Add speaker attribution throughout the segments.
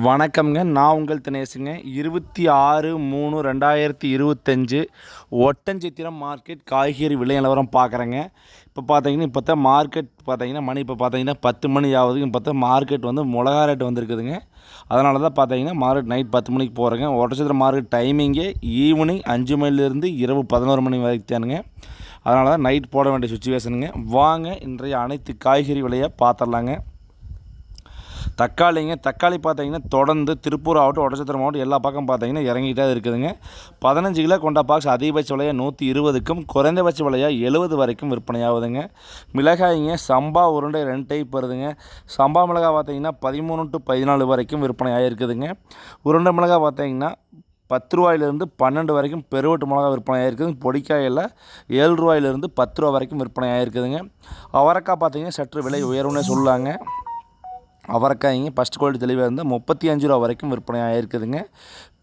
Speaker 1: வணக்கம்ங்க. நான் உங்கள் தினேசுங்க. இருபத்தி ஆறு மூணு ரெண்டாயிரத்தி இருபத்தஞ்சு ஒட்டஞ்சித்திரம் மார்க்கெட் காய்கறி விலை நிலவரம் பார்க்குறேங்க. இப்போ பார்த்தீங்கன்னா இப்போ தான் மார்க்கெட் பார்த்தீங்கன்னா மணி இப்போ பார்த்தீங்கன்னா பத்து மணி ஆகுது. இப்போ பார்த்தா மார்க்கெட் வந்து மிளகா ரேட் வந்துருக்குதுங்க. அதனால தான் பார்த்தீங்கன்னா மார்க்கெட் நைட் பத்து மணிக்கு போகிறேங்க ஒட்டச்சத்திரம் மார்க்கெட் டைமிங்கே ஈவினிங் அஞ்சு மணிலேருந்து இரவு பதினோரு மணி வரைக்கும் தானுங்க அதனால தான் நைட் போட வேண்டிய சுச்சுவேஷனுங்க. வாங்க இன்றைய அனைத்து காய்கறி விலையை பார்த்துடலாங்க. தக்காளிங்க தக்காளி பார்த்தீங்கன்னா தொடர்ந்து திருப்பூர் ஆகட்டும் உடச்சத்திரம் மாவட்டம் எல்லா பக்கம் பார்த்தீங்கன்னா இறங்கிட்டே இருக்குதுங்க. பதினஞ்சு கிலோ கொண்ட பாக்ஸ் அதிகபட்ச விலையாக நூற்றி இருபதுக்கும் குறைந்தபட்ச விலையாக எழுபது வரைக்கும் விற்பனையாகுதுங்க. மிளகாய்ங்க சம்பா உருண்டை ரெண்டு டைப் வருதுங்க. சம்பா மிளகாய் பார்த்தீங்கன்னா பதிமூணு டு பதினாலு வரைக்கும் விற்பனை ஆகிருக்குதுங்க உருண்டை மிளகாய் பார்த்தீங்கன்னா பத்து ரூபாயிலிருந்து பன்னெண்டு வரைக்கும் பெருவட்டு மிளகா விற்பனை ஆகிருக்குது பொடிக்காயில் ஏழு ரூபாயிலிருந்து பத்து ரூபா வரைக்கும் விற்பனை ஆகிருக்குதுங்க அவரைக்காய் பார்த்தீங்கன்னா சற்று விலை உயர்வுன்னே சொல்லாங்க. அவரைக்காய்ங்க ஃபஸ்ட் குவாலிட்டி தெளிவாக இருந்தால் முப்பத்தி அஞ்சு ரூபா வரைக்கும் விற்பனை ஆகிருக்குதுங்க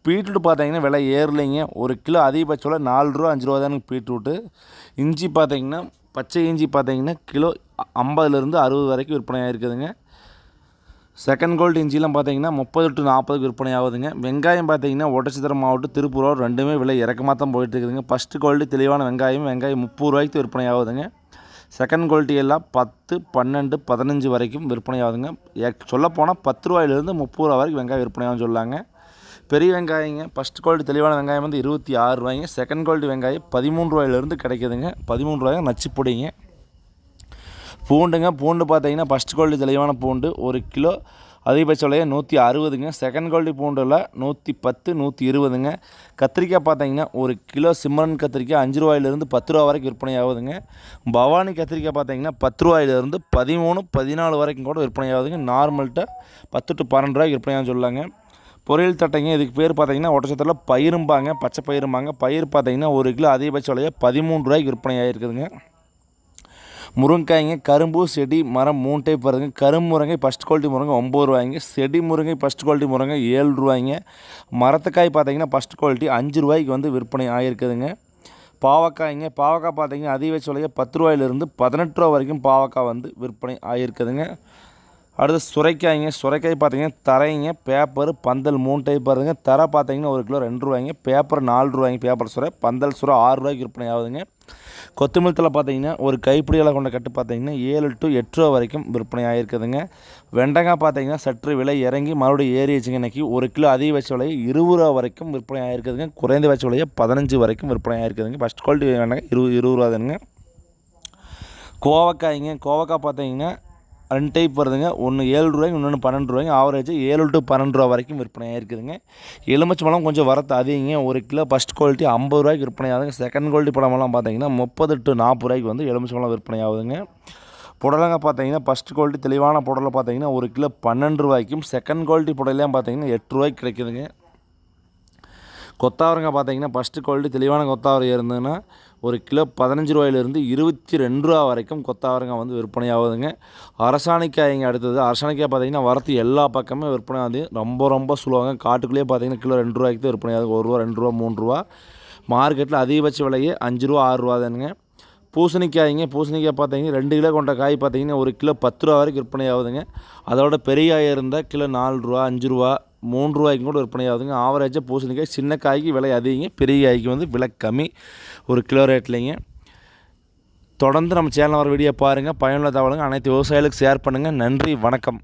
Speaker 1: பீட்ரூட் பார்த்தீங்கன்னா விலை ஏறலைங்க. ஒரு கிலோ அதிகபட்சம் நாலு ரூபா அஞ்சு ரூபா தானுங்க பீட்ரூட்டு. இஞ்சி பார்த்தீங்கன்னா பச்சை இஞ்சி பார்த்தீங்கன்னா கிலோ ஐம்பதுலேருந்து அறுபது வரைக்கும் விற்பனை ஆகிருக்குதுங்க செகண்ட் கோல்டு இஞ்சிலாம் பார்த்தீங்கன்னா முப்பது டு நாற்பதுக்கு விற்பனை ஆகுதுங்க. வெங்காயம் பார்த்தீங்கன்னா ஒட்டச்சித்திரம் மாவட்டம் திருப்பூர் ரெண்டுமே விலை இறக்கமாக தான் போயிட்டு இருக்குதுங்க. ஃபஸ்ட்டு கோல்டு தெளிவான வெங்காயம் வெங்காயம் முப்பது ரூபாய்க்கு விற்பனை ஆகுதுங்க. செகண்ட் குவாலிட்டி எல்லாம் பத்து பன்னெண்டு பதினஞ்சு வரைக்கும் விற்பனை ஆகுதுங்க சொல்லப்போனால் பத்து ரூபாயிலேருந்து முப்பது ரூபா வரைக்கும் வெங்காயம் விற்பனை ஆகும் சொல்லாங்க. பெரிய வெங்காயங்க ஃபஸ்ட் குவாலிட்டி தெளிவான வெங்காயம் வந்து இருபத்தி ஆறு ரூபாய்ங்க. செகண்ட் குவாலிட்டி வெங்காயம் பதிமூணு ரூபாயிலேருந்து கிடைக்குதுங்க. பதிமூணு ரூபாய்ங்க நச்சு பொடிங்க பூண்டுங்க பூண்டு பார்த்தீங்கன்னா ஃபஸ்ட் குவாலிட்டி தெளிவான பூண்டு ஒரு கிலோ அதிகபட்ச விலையை நூற்றி அறுபதுங்க. செகண்ட் குவாலிட்டி பூண்டில் நூற்றி பத்து நூற்றி இருபதுங்க. கத்திரிக்காய் பார்த்தீங்கன்னா ஒரு கிலோ சிம்மரன் கத்திரிக்காய் அஞ்சு ரூபாயிலிருந்து பத்து ரூபா வரைக்கும் விற்பனை ஆகுதுங்க. பவானி கத்திரிக்காய் பார்த்தீங்கன்னா பத்து ரூபாயிலிருந்து பதிமூணு பதினாலு வரைக்கும் கூட விற்பனை ஆகுதுங்க. நார்மல்கிட்ட பத்து டு பன்னெண்டு ரூபாய்க்கு விற்பனையாகும் சொல்லாங்க பொரியல் தட்டைங்க இதுக்கு பேர் பார்த்தீங்கன்னா ஒட்டச்சத்தில் பயிரும்பாங்க பச்சை பயிரும்பாங்க. பயிர் பார்த்தீங்கன்னா ஒரு கிலோ அதிகபட்ச விலையை பதிமூணு ரூபாய்க்கு விற்பனை ஆகிருக்குதுங்க முருங்காய்ங்க கரும்பு செடி மரம் மூணு டைப் வருதுங்க. கரும்பு முருங்கை ஃபஸ்ட் குவாலிட்டி முருங்கை ஒம்பது ரூபாய்ங்க. செடி முருங்கை ஃபஸ்ட் குவாலிட்டி முருங்கை ஏழு ரூபாய்ங்க. மரத்துக்காய் பார்த்தீங்கன்னா ஃபஸ்ட் குவாலிட்டி அஞ்சு ரூபாய்க்கு வந்து விற்பனை ஆகிருக்குதுங்க பாவக்காய்ங்க பாவக்காய் பார்த்தீங்கன்னா அதிக விலையை பத்து ரூபாயிலிருந்து பதினெட்டு ரூபா வரைக்கும் பாவக்காய் வந்து விற்பனை ஆகிருக்குதுங்க அடுத்து சுரைக்காய்ங்க. சுரைக்காய் பார்த்தீங்கன்னா தரைங்க பேப்பர் பந்தல் மூணு டைப் பாருங்க தரை பார்த்தீங்கன்னா ஒரு கிலோ ரெண்டு ரூபாய்ங்க. பேப்பர் நாலு ரூபாய்ங்க பேப்பர் சுரை. பந்தல் சுரை ஆறு ரூபாய்க்கு விற்பனை ஆகுதுங்க. கொத்தமல்லி தலை பார்த்தீங்கன்னா ஒரு கைப்பிடியில் கொண்ட கட்டு பார்த்தீங்கன்னா ஏழு டு எட்டு ரூபா வரைக்கும் விற்பனை ஆகிருக்குதுங்க வெண்டைக்காய் பார்த்தீங்கன்னா சற்று விலை இறங்கி மறுபடியும் ஏறிடுச்சுங்க இன்றைக்கி ஒரு கிலோ அதிகபட்ச விலையை இருபது ரூபா வரைக்கும் விற்பனை ஆகிருக்குதுங்க குறைந்தபட்ச விலையை பதினஞ்சு வரைக்கும் விற்பனை ஆகிருக்குதுங்க ஃபஸ்ட் குவாலிட்டி வெண்டைக்காய் இருபது இருபது ரூபா தானுங்க. கோவக்காய்ங்க. கோவக்காய் பார்த்தீங்கன்னா ரெண்டு டைப் வருதுங்க. ஒன்று ஏழு ரூபாய்க்கு இன்னொன்று பன்னெண்டு ரூபாய்க்கு ஆவரேஜ் ஏழு டு பன்னெண்டு ரூபா வரைக்கும் விற்பனை ஆகிருக்குதுங்க எலுமிச்சை பழம் கொஞ்சம் வரத்து அதிகங்க. ஒரு கிலோ ஃபஸ்ட் குவாலிட்டி ஐம்பது ரூபாய்க்கு விற்பனை ஆகுதுங்க. செகண்ட் குவாலிட்டி பழமெல்லாம் பார்த்தீங்கன்னா முப்பது டு நாற்பது ரூபாய்க்கு வந்து எலுமிச்சை பழம் விற்பனை ஆகுதுங்க. புடலங்க பார்த்தீங்கன்னா ஃபஸ்ட் குவாலிட்டி தெளிவான புடலை பார்த்தீங்கன்னா ஒரு கிலோ பன்னெண்டு ரூபாய்க்கும் செகண்ட் குவாலிட்டி புடலையும் பார்த்தீங்கன்னா எட்டு ரூபாய்க்கு கிடைக்குதுங்க. கொத்தாவரங்க பார்த்தீங்கன்னா ஃபஸ்ட்டு குவாலிட்டி தெளிவான கொத்தாவரம் இருந்ததுன்னா ஒரு கிலோ பதினஞ்சு ரூபாயிலிருந்து இருபத்தி ரெண்டு ரூபா வரைக்கும் கொத்தாவரங்காய் வந்து விற்பனையாகுதுங்க. அரசாணிக்காய்ங்க அடுத்தது. அரசாணிக்காய் பார்த்தீங்கன்னா வரத்து எல்லா பக்கமே விற்பனை ஆகுது ரொம்ப ரொம்ப சொல்லுவாங்க காட்டுக்குள்ளேயே பார்த்தீங்கன்னா கிலோ ரெண்டு ரூபாய்க்கு தான் விற்பனை ஆகுது ஒரு ரூபா ரெண்டு ரூபா மூணு ரூபா. மார்க்கெட்டில் அதிகபட்ச விலையே அஞ்சு ரூபா ஆறு ரூபா தானுங்க. பூசணிக்காய்ங்க பூசணிக்காய் பார்த்தீங்கன்னா ரெண்டு கிலோ கொண்ட காய் பார்த்தீங்கன்னா ஒரு கிலோ பத்து ரூபா வரைக்கும் விற்பனை ஆகுதுங்க அதோட பெரிய காய் இருந்தால் கிலோ நாலு ரூபா அஞ்சு ரூபா. மூணு ரூபாய்க்கு கூட விற்பனை ஆகுதுங்க. ஆவரேஜாக பூசணிக்காய் சின்ன காய்க்கு விலை அதிகங்க. பெரிய காய்க்கு வந்து விலை கம்மி. ஒரு கிலோ ரேட்லைங்க தொடர்ந்து நம்ம சேனல் வர வீடியோ பாருங்கள் பயனுள்ள தகவலுங்க அனைத்து விவசாயிகளுக்கு ஷேர் பண்ணுங்கள் நன்றி. வணக்கம்.